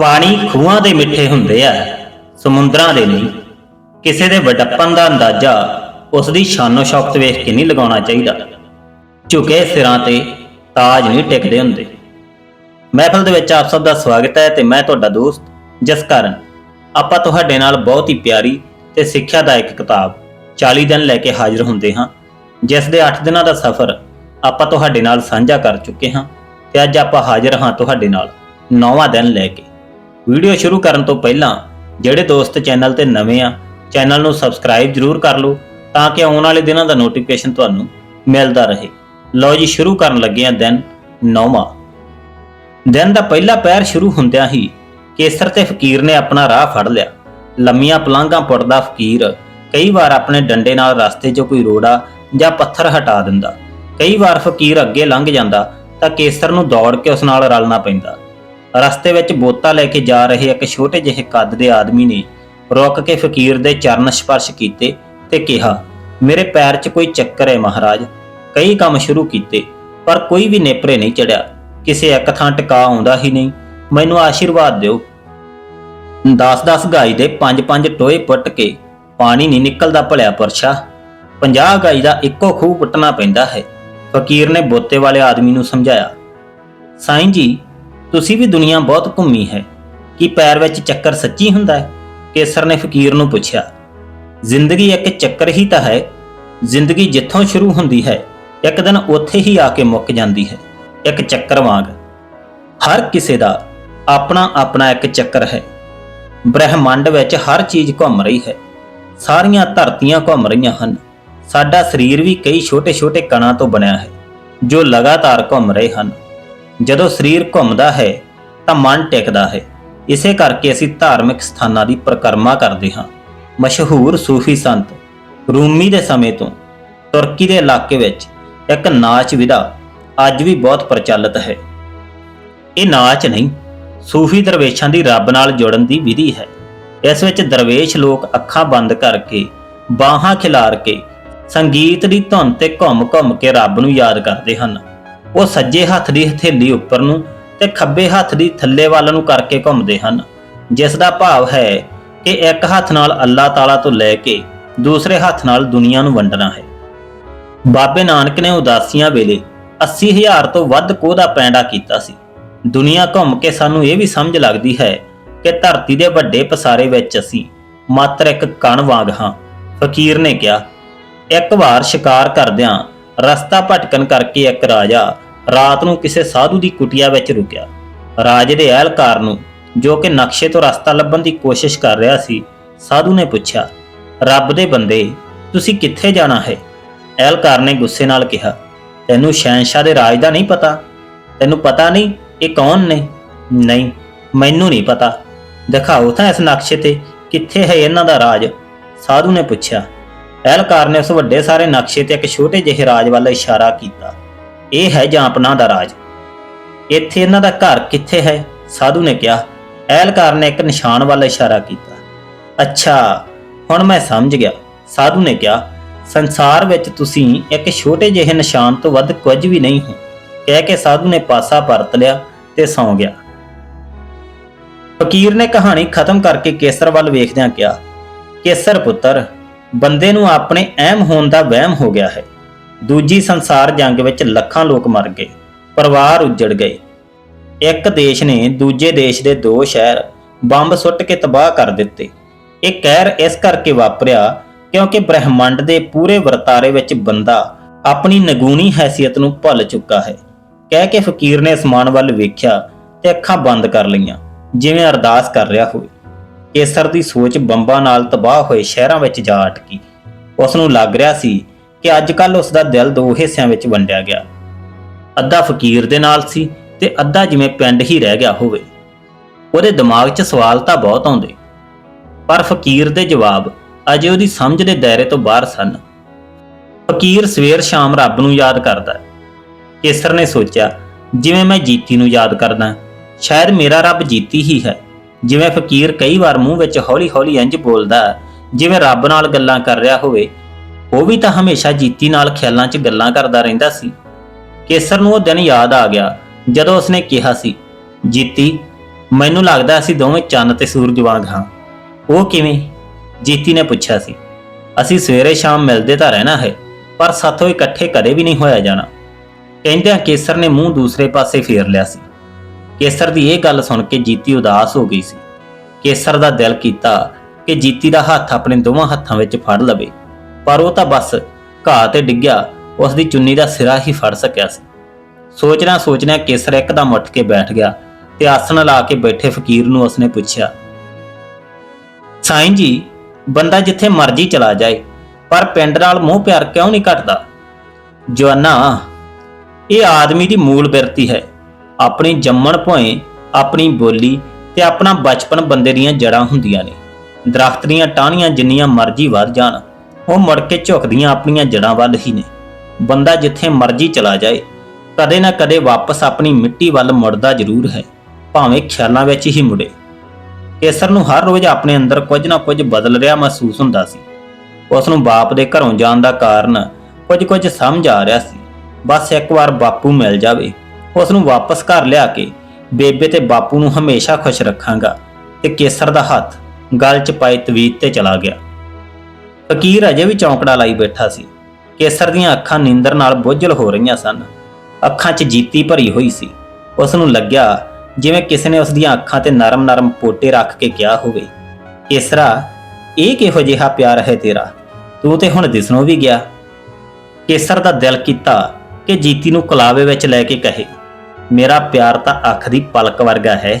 ਪਾਣੀ ਖੂਹਾਂ ਦੇ ਮਿੱਠੇ ਹੁੰਦੇ ਆ, ਸਮੁੰਦਰਾਂ ਦੇ ਨਹੀਂ। ਕਿਸੇ ਦੇ ਵਡੱਪਨ ਦਾ ਅੰਦਾਜ਼ਾ ਉਸ ਦੀ ਸ਼ਾਨੋ ਸ਼ੌਕਤ ਵੇਖ ਕੇ ਨਹੀਂ ਲਗਾਉਣਾ ਚਾਹੀਦਾ। ਝੁਕੇ ਸਿਰਾਂ ਤੇ ਤਾਜ ਨਹੀਂ ਟਿਕਦੇ ਹੁੰਦੇ। ਮਹਿਫਲ ਦੇ ਵਿੱਚ ਆਪ ਸਭ ਦਾ ਸਵਾਗਤ ਹੈ ਤੇ ਮੈਂ ਤੁਹਾਡਾ ਦੋਸਤ ਜਿਸ ਕਾਰਨ ਆਪਾਂ ਤੁਹਾਡੇ ਨਾਲ ਬਹੁਤ ਹੀ ਪਿਆਰੀ ਤੇ ਸਿੱਖਿਆਦਾਇਕ ਕਿਤਾਬ 40 ਦਿਨ ਲੈ ਕੇ ਹਾਜ਼ਰ ਹੁੰਦੇ ਹਾਂ, ਜਿਸ ਦੇ 8 ਦਿਨਾਂ ਦਾ ਸਫ਼ਰ ਆਪਾਂ ਤੁਹਾਡੇ ਨਾਲ ਸਾਂਝਾ ਕਰ ਚੁੱਕੇ ਹਾਂ ਤੇ ਅੱਜ ਆਪਾਂ ਹਾਜ਼ਰ ਹਾਂ ਤੁਹਾਡੇ ਨਾਲ 9ਵਾਂ ਦਿਨ ਲੈ ਕੇ। ਵੀਡੀਓ ਸ਼ੁਰੂ ਕਰਨ ਤੋਂ ਪਹਿਲਾਂ ਜਿਹੜੇ ਦੋਸਤ ਚੈਨਲ ਤੇ ਨਵੇਂ ਆ, ਚੈਨਲ ਨੂੰ ਸਬਸਕ੍ਰਾਈਬ ਜਰੂਰ ਕਰ ਲਓ ਤਾਂ ਕਿ ਆਉਣ ਵਾਲੇ ਦਿਨਾਂ ਦਾ ਨੋਟੀਫਿਕੇਸ਼ਨ ਤੁਹਾਨੂੰ ਮਿਲਦਾ ਰਹੇ। ਲਓ ਜੀ, ਸ਼ੁਰੂ ਕਰਨ ਲੱਗੇ ਹਾਂ ਦਿਨ 9ਵਾਂ ਦਿਨ ਦਾ ਪਹਿਲਾ ਪਹਿਰ ਸ਼ੁਰੂ ਹੁੰਦਿਆਂ ਹੀ ਕੇਸਰ ਤੇ ਫਕੀਰ ਨੇ ਆਪਣਾ ਰਾਹ ਫੜ ਲਿਆ। ਲੰਮੀਆਂ ਪਲਾਂਘਾਂ ਪੁੱਟਦਾ ਫਕੀਰ ਕਈ ਵਾਰ ਆਪਣੇ ਡੰਡੇ ਨਾਲ ਰਸਤੇ 'ਚੋਂ ਕੋਈ ਰੋੜਾ ਜਾਂ ਪੱਥਰ ਹਟਾ ਦਿੰਦਾ। ਕਈ ਵਾਰ ਫਕੀਰ ਅੱਗੇ ਲੰਘ ਜਾਂਦਾ ਤਾਂ ਕੇਸਰ ਨੂੰ ਦੌੜ ਕੇ ਉਸ ਨਾਲ ਰਲਣਾ ਪੈਂਦਾ। ਰਸਤੇ ਵਿੱਚ ਬੋਤਾ ਲੈ ਕੇ ਜਾ ਰਹੇ ਇੱਕ ਛੋਟੇ ਜਿਹੇ ਕੱਦ ਦੇ ਆਦਮੀ ਨੇ ਰੁਕ ਕੇ ਫਕੀਰ ਦੇ ਚਰਨ ਸਪਰਸ਼ ਕੀਤੇ ਤੇ ਕਿਹਾ, ਮੇਰੇ ਪੈਰ 'ਚ ਕੋਈ ਚੱਕਰ ਹੈ ਮਹਾਰਾਜ। ਕਈ ਕੰਮ ਸ਼ੁਰੂ ਕੀਤੇ, ਪਰ ਕੋਈ ਵੀ ਨੇਪਰੇ ਨਹੀਂ ਚੜਿਆ। ਕਿਸੇ ਇੱਕ ਥਾਂ ਟਿਕਾ ਆਉਂਦਾ ਹੀ ਨਹੀਂ। ਮੈਨੂੰ ਆਸ਼ੀਰਵਾਦ ਦਿਓ। 10-10 ਗਾਈ ਦੇ 5-5 ਟੋਏ ਪੁੱਟ ਕੇ ਪਾਣੀ ਨਹੀਂ ਨਿਕਲਦਾ ਭਲਿਆ ਪਰਛਾ 50 ਗਾਈ ਦਾ ਇੱਕੋ ਖੂਹ ਪੁੱਟਣਾ ਪੈਂਦਾ ਹੈ। ਫਕੀਰ ਨੇ ਬੋਤੇ ਵਾਲੇ ਆਦਮੀ ਨੂੰ ਸਮਝਾਇਆ, ਸਾਈਂ ਜੀ ਤੁਸੀਂ ਵੀ ਦੁਨੀਆ ਬਹੁਤ ਘੁੰਮੀ ਹੈ। ਕੀ ਪੈਰ ਵਿੱਚ ਚੱਕਰ ਸੱਚੀ ਹੁੰਦਾ ਹੈ? ਕੇਸਰ ਨੇ ਫਕੀਰ ਨੂੰ ਪੁੱਛਿਆ, ਜ਼ਿੰਦਗੀ ਇੱਕ ਚੱਕਰ ਹੀ ਤਾਂ ਹੈ। ਜ਼ਿੰਦਗੀ ਜਿੱਥੋਂ ਸ਼ੁਰੂ ਹੁੰਦੀ ਹੈ, ਇੱਕ ਦਿਨ ਉੱਥੇ ਹੀ ਆ ਕੇ ਮੁੱਕ ਜਾਂਦੀ ਹੈ। ਇੱਕ ਚੱਕਰ ਵਾਂਗ। ਹਰ ਕਿਸੇ ਦਾ ਆਪਣਾ ਆਪਣਾ ਇੱਕ ਚੱਕਰ ਹੈ। ਬ੍ਰਹਿਮੰਡ ਵਿੱਚ ਹਰ ਚੀਜ਼ ਘੁੰਮ ਰਹੀ ਹੈ। ਸਾਰੀਆਂ ਧਰਤੀਆਂ ਘੁੰਮ ਰਹੀਆਂ ਹਨ। ਸਾਡਾ ਸਰੀਰ ਵੀ ਕਈ ਛੋਟੇ-ਛੋਟੇ ਕਣਾਂ ਤੋਂ ਬਣਿਆ ਹੈ, ਜੋ ਲਗਾਤਾਰ ਘੁੰਮ ਰਹੇ ਹਨ। ਜਦੋਂ ਸਰੀਰ ਘੁੰਮਦਾ ਹੈ, ਤਾਂ ਮਨ ਟਿਕਦਾ ਹੈ। ਇਸੇ ਕਰਕੇ ਅਸੀਂ ਧਾਰਮਿਕ ਸਥਾਨਾਂ ਦੀ ਪ੍ਰਕਰਮਾ ਕਰਦੇ ਹਾਂ। ਮਸ਼ਹੂਰ ਸੂਫੀ ਸੰਤ ਰੂਮੀ ਦੇ ਸਮੇਂ ਤੋਂ ਤੁਰਕੀ ਦੇ ਇਲਾਕੇ ਵਿੱਚ ਇੱਕ ਨਾਚ ਵਿਧਾ ਅੱਜ ਵੀ ਬਹੁਤ ਪ੍ਰਚਲਿਤ ਹੈ। ਇਹ ਨਾਚ ਨਹੀਂ, ਸੂਫੀ ਦਰਵੇਸ਼ਾਂ ਦੀ ਰੱਬ ਨਾਲ ਜੁੜਨ ਦੀ ਵਿਧੀ ਹੈ। ਇਸ ਵਿੱਚ ਦਰਵੇਸ਼ ਲੋਕ ਅੱਖਾਂ ਬੰਦ ਕਰਕੇ, ਬਾਹਾਂ ਖਿਲਾਰ ਕੇ, ਸੰਗੀਤ ਦੀ ਧੁਨ ਤੇ ਘੁੰਮ-ਘੁੰਮ ਕੇ ਰੱਬ ਨੂੰ ਯਾਦ ਕਰਦੇ ਹਨ। ਉਹ ਸੱਜੇ ਹੱਥ ਦੀ ਹਥੇਲੀ ਉੱਪਰ ਨੂੰ ਤੇ ਖੱਬੇ ਹੱਥ ਦੀ ਥੱਲੇ ਵੱਲ ਨੂੰ ਕਰਕੇ ਘੁੰਮਦੇ ਹਨ, ਜਿਸ ਦਾ ਭਾਵ ਹੈ ਕਿ ਇੱਕ ਹੱਥ ਨਾਲ ਅੱਲਾਹ ਤਾਲਾ ਤੋਂ ਲੈ ਕੇ ਦੂਸਰੇ ਹੱਥ ਨਾਲ ਦੁਨੀਆ ਨੂੰ ਵੰਡਣਾ ਹੈ। ਬਾਬੇ ਨਾਨਕ ਨੇ ਉਦਾਸੀਆਂ ਵੇਲੇ 80000 ਤੋਂ ਵੱਧ ਕੋਹ ਦਾ ਪੈਂਡਾ ਕੀਤਾ ਸੀ। ਦੁਨੀਆ ਘੁੰਮ ਕੇ ਸਾਨੂੰ ਇਹ ਵੀ ਸਮਝ ਲੱਗਦੀ ਹੈ ਕਿ ਧਰਤੀ ਦੇ ਵੱਡੇ ਪਸਾਰੇ ਵਿੱਚ ਅਸੀਂ ਮਾਤਰ ਇੱਕ ਕਣ ਵਾਂਗ ਹਾਂ। ਫਕੀਰ ਨੇ ਕਿਹਾ, ਇੱਕ ਵਾਰ ਸ਼ਿਕਾਰ ਕਰਦਿਆਂ ਰਸਤਾ ਭਟਕਣ ਕਰਕੇ ਇੱਕ ਰਾਜਾ ਰਾਤ ਨੂੰ ਕਿਸੇ ਸਾਧੂ ਦੀ ਕੁਟਿਆ ਵਿੱਚ ਰੁਕਿਆ। ਰਾਜੇ ਦੇ ਅਹਿਲਕਾਰ ਨੂੰ, ਜੋ ਕਿ ਨਕਸ਼ੇ ਤੋਂ ਰਸਤਾ ਲੱਭਣ ਦੀ ਕੋਸ਼ਿਸ਼ ਕਰ ਰਿਹਾ ਸੀ, ਸਾਧੂ ਨੇ ਪੁੱਛਿਆ, ਰੱਬ ਦੇ ਬੰਦੇ, ਤੁਸੀਂ ਕਿੱਥੇ ਜਾਣਾ ਹੈ? ਅਹਿਲਕਾਰ ਨੇ ਗੁੱਸੇ ਨਾਲ ਕਿਹਾ, ਤੈਨੂੰ ਸ਼ਹਿਨशाह ਦੇ ਰਾਜ ਦਾ ਨਹੀਂ ਪਤਾ? ਤੈਨੂੰ ਪਤਾ ਨਹੀਂ ਇਹ ਕੌਣ ਨੇ? ਨਹੀਂ, ਮੈਨੂੰ ਨਹੀਂ ਪਤਾ। ਦਿਖਾਓ ਤਾਂ ਇਸ ਨਕਸ਼ੇ ਤੇ ਕਿੱਥੇ ਹੈ ਇਹਨਾਂ ਦਾ ਰਾਜ। ਸਾਧੂ ਨੇ ਪੁੱਛਿਆ ਅਹਿਲਕਾਰ ਨੇ ਉਸ ਵੱਡੇ ਸਾਰੇ ਨਕਸ਼ੇ ਤੇ ਇੱਕ ਛੋਟੇ ਜਿਹੇ ਰਾਜ ਵੱਲ ਇਸ਼ਾਰਾ ਕੀਤਾ। ਇਹ ਹੈ ਜਾਂਪਨਾ ਦਾ ਰਾਜ। ਇੱਥੇ ਇਹਨਾਂ ਦਾ ਘਰ ਕਿੱਥੇ ਹੈ? ਸਾਧੂ ਨੇ ਕਿਹਾ। ਅਹਿਲਕਾਰ ਨੇ ਇੱਕ ਨਿਸ਼ਾਨ ਵੱਲ ਇਸ਼ਾਰਾ ਕੀਤਾ। ਅੱਛਾ, ਹੁਣ ਮੈਂ ਸਮਝ ਗਿਆ। ਸਾਧੂ ਨੇ ਕਿਹਾ, ਸੰਸਾਰ ਵਿੱਚ ਤੁਸੀਂ ਇੱਕ ਛੋਟੇ ਜਿਹੇ ਨਿਸ਼ਾਨ ਤੋਂ ਵੱਧ ਕੁਝ ਵੀ ਨਹੀਂ ਹੋ। ਕਹਿ ਕੇ ਸਾਧੂ ਨੇ ਪਾਸਾ ਪਰਤ ਲਿਆ ਤੇ ਸੌਂ ਗਿਆ। ਫਕੀਰ ਨੇ ਕਹਾਣੀ ਖਤਮ ਕਰਕੇ ਕੇਸਰ ਵੱਲ ਵੇਖਦਿਆਂ ਕਿਹਾ, ਕੇਸਰ ਪੁੱਤਰ ਬੰਦੇ ਨੂੰ ਆਪਣੇ ਅਹਿਮ ਹੋਣ ਦਾ ਵਹਿਮ ਹੋ ਗਿਆ ਹੈ। ਦੂਜੀ ਸੰਸਾਰ ਜੰਗ ਵਿੱਚ ਲੱਖਾਂ ਲੋਕ ਮਰ ਗਏ, ਪਰਿਵਾਰ ਉੱਜੜ ਗਏ। ਇੱਕ ਦੇਸ਼ ਨੇ ਦੂਜੇ ਦੇਸ਼ ਦੇ ਦੋ ਸ਼ਹਿਰ ਬੰਬ ਸੁੱਟ ਕੇ ਤਬਾਹ ਕਰ ਦਿੱਤੇ। ਇਹ ਕਹਿਰ ਇਸ ਕਰਕੇ ਵਾਪਰਿਆ ਕਿਉਂਕਿ ਬ੍ਰਹਿਮੰਡ ਦੇ ਪੂਰੇ ਵਰਤਾਰੇ ਵਿੱਚ ਬੰਦਾ ਆਪਣੀ ਨਗੂਣੀ ਹੈਸੀਅਤ ਨੂੰ ਭੁੱਲ ਚੁੱਕਾ ਹੈ। ਕਹਿ ਕੇ ਫਕੀਰ ਨੇ ਅਸਮਾਨ ਵੱਲ ਵੇਖਿਆ ਤੇ ਅੱਖਾਂ ਬੰਦ ਕਰ ਲਈਆਂ, ਜਿਵੇਂ ਅਰਦਾਸ ਕਰ ਰਿਹਾ ਹੋਵੇ। ਕੇਸਰ ਦੀ ਸੋਚ ਬੰਬਾਂ ਨਾਲ ਤਬਾਹ ਹੋਏ ਸ਼ਹਿਰਾਂ ਵਿੱਚ ਜਾ ਅਟਕੀ। ਉਸ ਨੂੰ ਲੱਗ ਰਿਹਾ ਸੀ ਕਿ ਅੱਜ ਕੱਲ ਉਸ ਦਾ ਦਿਲ ਦੋ ਹਿੱਸਿਆਂ ਵਿੱਚ ਵੰਡਿਆ ਗਿਆ। ਅੱਧਾ ਫਕੀਰ ਦੇ ਨਾਲ ਸੀ ਤੇ ਅੱਧਾ ਜਿਵੇਂ ਪਿੰਡ ਹੀ ਰਹਿ ਗਿਆ ਹੋਵੇ। ਉਹਦੇ ਦਿਮਾਗ 'ਚ ਸਵਾਲ ਤਾਂ ਬਹੁਤ ਆਉਂਦੇ। ਪਰ ਫਕੀਰ ਦੇ ਜਵਾਬ ਅਜੇ ਉਹਦੀ ਸਮਝ ਦੇ ਦਾਇਰੇ ਤੋਂ ਬਾਹਰ ਸਨ। ਫਕੀਰ ਸਵੇਰ ਸ਼ਾਮ ਰੱਬ ਨੂੰ ਯਾਦ ਕਰਦਾ ਕੇਸਰ ਨੇ ਸੋਚਿਆ, ਜਿਵੇਂ ਮੈਂ ਜੀਤੀ ਨੂੰ ਯਾਦ ਕਰਦਾ, ਸ਼ਾਇਦ ਮੇਰਾ ਰੱਬ ਜੀਤੀ ਹੀ ਹੈ। ਜਿਵੇਂ ਫਕੀਰ ਕਈ ਵਾਰ ਮੂੰਹ ਵਿੱਚ ਹੌਲੀ-ਹੌਲੀ ਇੰਜ ਬੋਲਦਾ, ਜਿਵੇਂ ਰੱਬ ਨਾਲ ਗੱਲਾਂ ਕਰ ਰਿਹਾ ਹੋਵੇ, ਉਹ ਵੀ ਤਾਂ ਹਮੇਸ਼ਾ ਜੀਤੀ ਨਾਲ ਖਿਆਲਾਂ 'ਚ ਗੱਲਾਂ ਕਰਦਾ ਰਹਿੰਦਾ ਸੀ। ਕੇਸਰ ਨੂੰ ਉਹ ਦਿਨ ਯਾਦ ਆ ਗਿਆ, ਜਦੋਂ ਉਸਨੇ ਕਿਹਾ ਸੀ, ਜੀਤੀ, ਮੈਨੂੰ ਲੱਗਦਾ ਅਸੀਂ ਦੋਵੇਂ ਚੰਨ ਤੇ ਸੂਰਜ ਵਾਂਗ ਹਾਂ। ਉਹ ਕਿਵੇਂ? ਜੀਤੀ ਨੇ ਪੁੱਛਿਆ ਸੀ, ਅਸੀਂ ਸਵੇਰੇ ਸ਼ਾਮ ਮਿਲਦੇ ਤਾਂ ਰਹਿਣਾ ਹੈ, ਪਰ ਸਾਥੋਂ ਇਕੱਠੇ ਕਦੇ ਵੀ ਨਹੀਂ ਹੋਇਆ ਜਾਣਾ। ਕਹਿੰਦਿਆਂ ਕੇਸਰ ਨੇ ਮੂੰਹ ਦੂਸਰੇ ਪਾਸੇ ਫੇਰ ਲਿਆ ਸੀ। ਕੇਸਰ ਦੀ ਇਹ ਗੱਲ ਸੁਣ ਕੇ ਜੀਤੀ ਉਦਾਸ ਹੋ ਗਈ ਸੀ। ਕੇਸਰ ਦਾ ਦਿਲ ਕੀਤਾ ਕਿ ਜੀਤੀ ਦਾ ਹੱਥ ਆਪਣੇ ਦੋਵਾਂ ਹੱਥਾਂ ਵਿੱਚ ਫੜ ਲਵੇ, ਪਰ ਉਹ ਤਾਂ ਬਸ ਘਾਹ ਤੇ ਡਿੱਗਿਆ ਉਸ ਦੀ ਚੁੰਨੀ ਦਾ ਸਿਰਾ ਹੀ ਫੜ ਸਕਿਆ ਸੀ। ਸੋਚਣਾ ਸੋਚਣਾ ਕੇਸਰ ਇੱਕਦਮ ਉੱਠ ਕੇ ਬੈਠ ਗਿਆ ਤੇ ਆਸਣ ਲਾ ਕੇ ਬੈਠੇ ਫਕੀਰ ਨੂੰ ਉਸਨੇ ਪੁੱਛਿਆ, ਸਾਈਂ ਜੀ, ਬੰਦਾ ਜਿੱਥੇ ਮਰਜ਼ੀ ਚਲਾ ਜਾਏ, ਪਰ ਪਿੰਡ ਨਾਲ ਮੋਹ ਪਿਆਰ ਕਿਉਂ ਨਹੀਂ ਘਟਦਾ? ਜਵਾਨਾ, ਇਹ ਆਦਮੀ ਦੀ ਮੂਲ ਬਿਰਤੀ ਹੈ। ਆਪਣੀ ਜੰਮਣ ਭੋਏ, ਆਪਣੀ ਬੋਲੀ ਤੇ ਆਪਣਾ ਬਚਪਨ ਬੰਦੇ ਦੀਆਂ ਜੜਾਂ ਹੁੰਦੀਆਂ ਨੇ। ਦਰਖਤ ਦੀਆਂ ਟਾਹਣੀਆਂ ਜਿੰਨੀਆਂ ਮਰਜ਼ੀ ਵੱਧ ਜਾਣ, ਉਹ ਮੁੜ ਕੇ ਝੁਕਦੀਆਂ ਆਪਣੀਆਂ ਜੜਾਂ ਵੱਲ ਹੀ ਨੇ। ਬੰਦਾ ਜਿੱਥੇ ਮਰਜ਼ੀ ਚਲਾ ਜਾਏ, ਕਦੇ ਨਾ ਕਦੇ ਵਾਪਸ ਆਪਣੀ ਮਿੱਟੀ ਵੱਲ ਮੁੜਦਾ ਜ਼ਰੂਰ ਹੈ, ਭਾਵੇਂ ਖਿਆਲਾਂ ਵਿੱਚ ਹੀ ਮੁੜੇ। ਕੇਸਰ ਨੂੰ ਹਰ ਰੋਜ਼ ਆਪਣੇ ਅੰਦਰ ਕੁਝ ਨਾ ਕੁਝ ਬਦਲ ਰਿਹਾ ਮਹਿਸੂਸ ਹੁੰਦਾ ਸੀ। ਉਸ ਨੂੰ ਬਾਪ ਦੇ ਘਰੋਂ ਜਾਣ ਦਾ ਕਾਰਨ ਕੁਝ ਕੁਝ ਸਮਝ ਆ ਰਿਹਾ ਸੀ। ਬਸ ਇੱਕ ਵਾਰ ਬਾਪੂ ਮਿਲ ਜਾਵੇ ਉਸ ਨੂੰ ਵਾਪਸ ਘਰ ਲਿਆ ਕੇ ਬੇਬੇ ਤੇ ਬਾਪੂ ਨੂੰ ਹਮੇਸ਼ਾ ਖੁਸ਼ ਰੱਖਾਂਗਾ ਤੇ ਕੇਸਰ ਦਾ ਹੱਥ ਗਲ 'ਚ ਪਾਈ ਤਵੀਤ ਤੇ ਚਲਾ ਗਿਆ। ਫਕੀਰ ਅਜੇ ਵੀ ਚੌਂਕੜਾ ਲਾਈ ਬੈਠਾ ਸੀ। ਕੇਸਰ ਦੀਆਂ ਅੱਖਾਂ ਨੀਂਦਰ ਨਾਲ ਬੋਝਲ ਹੋ ਰਹੀਆਂ ਸਨ। ਅੱਖਾਂ 'ਚ ਜੀਤੀ ਭਰੀ ਹੋਈ ਸੀ। ਉਸ ਨੂੰ ਲੱਗਿਆ ਜਿਵੇਂ ਕਿਸੇ ਨੇ ਉਸ ਦੀਆਂ ਅੱਖਾਂ ਤੇ ਨਰਮ-ਨਰਮ ਪੋਟੇ ਰੱਖ ਕੇ ਕਿਹਾ ਹੋਵੇ, ਕੇਸਰਾ, ਇਹ ਕਿਹੋ ਜਿਹਾ ਪਿਆਰ ਹੈ ਤੇਰਾ? ਤੂੰ ਤੇ ਹੁਣ ਦਿਸਣੋਂ ਵੀ ਗਿਆ। ਕੇਸਰ ਦਾ ਦਿਲ ਕੀਤਾ ਕਿ ਜੀਤੀ ਨੂੰ ਕਲਾਵੇ ਵਿੱਚ ਲੈ ਕੇ ਕਹੇ। ਮੇਰਾ ਪਿਆਰ ਤਾਂ ਅੱਖ ਦੀ ਪਲਕ ਵਰਗਾ ਹੈ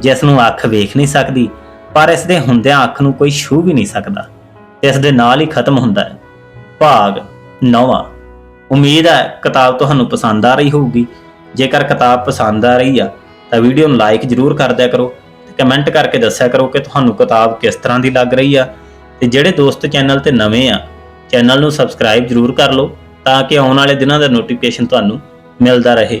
ਜਿਸ ਨੂੰ ਅੱਖ ਵੇਖ ਨਹੀਂ ਸਕਦੀ, ਪਰ ਇਸ ਦੇ ਹੁੰਦਿਆਂ ਅੱਖ ਨੂੰ ਕੋਈ ਛੂ ਵੀ ਨਹੀਂ ਸਕਦਾ, ਇਸ ਦੇ ਨਾਲ ਹੀ ਖਤਮ ਹੁੰਦਾ ਹੈ। ਭਾਗ ਨੌਵਾਂ। ਉਮੀਦ ਹੈ ਕਿਤਾਬ ਤੁਹਾਨੂੰ ਪਸੰਦ ਆ ਰਹੀ ਹੋਊਗੀ। ਜੇਕਰ ਕਿਤਾਬ ਪਸੰਦ ਆ ਰਹੀ ਆ, ਤਾਂ ਵੀਡੀਓ ਨੂੰ ਲਾਈਕ ਜਰੂਰ ਕਰ ਦਿਆ ਕਰੋ ਤੇ ਕਮੈਂਟ ਕਰਕੇ ਦੱਸਿਆ ਕਰੋ ਕਿ ਤੁਹਾਨੂੰ ਕਿਤਾਬ ਕਿਸ ਤਰ੍ਹਾਂ ਦੀ ਲੱਗ ਰਹੀ ਆ। ਤੇ ਜਿਹੜੇ ਦੋਸਤ ਚੈਨਲ ਤੇ ਨਵੇਂ ਆ, ਚੈਨਲ ਨੂੰ ਸਬਸਕ੍ਰਾਈਬ ਜਰੂਰ ਕਰ ਲਓ ਤਾਂ ਕਿ ਆਉਣ ਵਾਲੇ ਦਿਨਾਂ ਦਾ ਨੋਟੀਫਿਕੇਸ਼ਨ ਤੁਹਾਨੂੰ ਮਿਲਦਾ ਰਹੇ।